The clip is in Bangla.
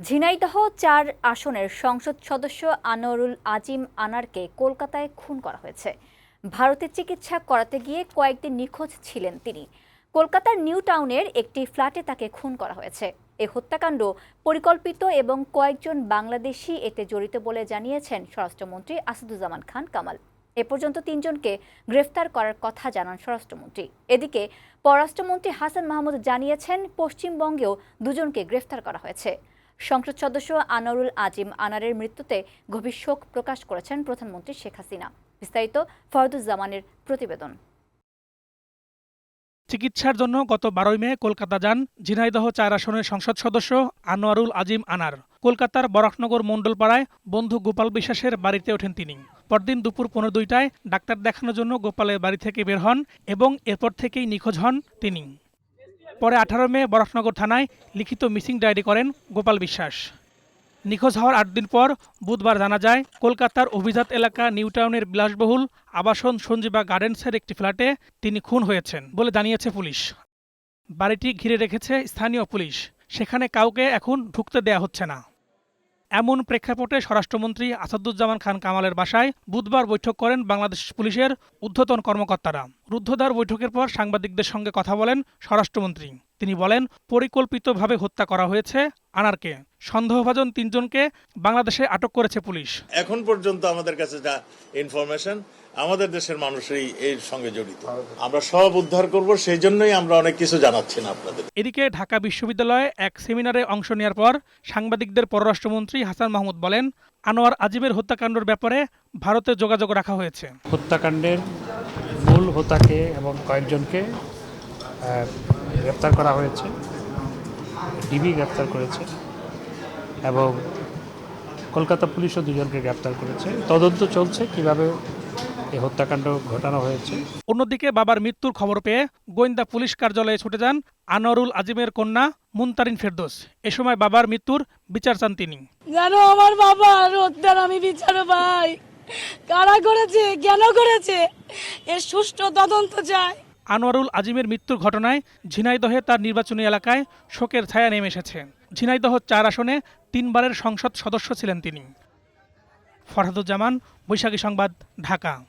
ঝিনাইদহ চার আসনের সংসদ সদস্য আনোয়ারুল আজিম আনারকে কলকাতায় খুন করা হয়েছে। ভারতে চিকিৎসা করাতে গিয়ে কয়েকদিন নিখোঁজ ছিলেন তিনি। কলকাতার নিউ টাউনের একটি ফ্ল্যাটে তাকে খুন করা হয়েছে। এ হত্যাকাণ্ড পরিকল্পিত এবং কয়েকজন বাংলাদেশি এতে জড়িত বলে জানিয়েছেন স্বরাষ্ট্রমন্ত্রী আসাদুজ্জামান খান কামাল। এ পর্যন্ত তিনজনকে গ্রেফতার করার কথা জানান স্বরাষ্ট্রমন্ত্রী। এদিকে পররাষ্ট্রমন্ত্রী হাসান মাহমুদ জানিয়েছেন, পশ্চিমবঙ্গেও দুজনকে গ্রেফতার করা হয়েছে। সংসদ সদস্য আনোয়ারুল আজিম আনারের মৃত্যুতে গভীর শোক প্রকাশ করেছেন প্রধানমন্ত্রী শেখ হাসিনা। বিস্তারিত ফরদুজ্জামানের প্রতিবেদন। চিকিৎসার জন্য গত বারোই মে কলকাতা যান ঝিনাইদহ চার আসনের সংসদ সদস্য আনোয়ারুল আজিম আনার। কলকাতার বরাকনগর মণ্ডলপাড়ায় বন্ধু গোপাল বিশ্বাসের বাড়িতে ওঠেন তিনি। পরদিন দুপুর পনেরো দুইটায় ডাক্তার দেখানোর জন্য গোপালের বাড়ি থেকে বের হন এবং এরপর থেকেই নিখোঁজ হন তিনি। পরে আঠারো মে বরাকনগর থানায় লিখিত মিসিং ডায়েরি করেন গোপাল বিশ্বাস। নিখোঁজ হওয়ার আট দিন পর বুধবার জানা যায়, কলকাতার অভিজাত এলাকা নিউটাউনের বিলাসবহুল আবাসন সঞ্জীবা গার্ডেন্সের একটি ফ্ল্যাটে তিনি খুন হয়েছেন বলে জানিয়েছে পুলিশ। বাড়িটি ঘিরে রেখেছে স্থানীয় পুলিশ। সেখানে কাউকে এখন ঢুকতে দেয়া হচ্ছে না। এমন প্রেক্ষাপটে স্বরাষ্ট্রমন্ত্রী আসাদুজ্জামান খান কামালের বাসায় বুধবার বৈঠক করেন বাংলাদেশ পুলিশের ঊর্ধ্বতন কর্মকর্তারা। রুদ্ধদ্বার বৈঠকের পর সাংবাদিকদের সঙ্গে কথা বলেন স্বরাষ্ট্রমন্ত্রী। তিনি বলেন পরিকল্পিতভাবে হত্যা করা হয়েছে আনারকে। সন্দেহভাজন তিনজনকে বাংলাদেশে আটক করেছে পুলিশ। এখন পর্যন্ত আমাদের কাছে যা ইনফরমেশন আমাদের দেশের মানুষই এর সঙ্গে জড়িত। আমরা সব উদ্ধার করব সেই জন্যই আমরা অনেক কিছু জানাচ্ছি না আপনাদের। এদিকে ঢাকা বিশ্ববিদ্যালয়ে এক সেমিনারে অংশ নেওয়ার পর সাংবাদিকদের পররাষ্ট্রমন্ত্রী হাসান মাহমুদ বলেন আনোয়ার আজিমের হত্যাকাণ্ডের ব্যাপারে ভারতে যোগাযোগ রাখা হয়েছে। হত্যাকাণ্ডের হোতাকে এবং কয়েকজনকে গ্রেপ্তার করা হয়েছে। ডিবি গ্রেপ্তার করেছে এবং কলকাতা পুলিশও দুজনকে গ্রেপ্তার করেছে। তদন্ত চলছে কীভাবে এই হত্যাকাণ্ড ঘটানো হয়েছে। অন্যদিকে বাবার মৃত্যুর খবর পেয়ে গোয়েন্দা পুলিশ কার্যালয়ে ছুটে যান আনোয়ারুল আজিমের কন্যা মুনতারিন ফেরদোস। এ সময় বাবার মৃত্যুর বিচার চান তিনি। জানো আমার বাবা হত্যার আমি বিচার পাই। কারা করেছে? কেন করেছে? এর সুষ্ঠু তদন্ত চায় আনোয়ারুল আজিমের মৃত্যুর ঘটনায় ঝিনাইদহে তার নির্বাচনী এলাকায় শোকের ছায়া নেমে এসেছে। ঝিনাইদহ চার আসনে তিনবারের সংসদ সদস্য ছিলেন তিনি। ফরহাদুজ্জামান, বৈশাখী সংবাদ, ঢাকা।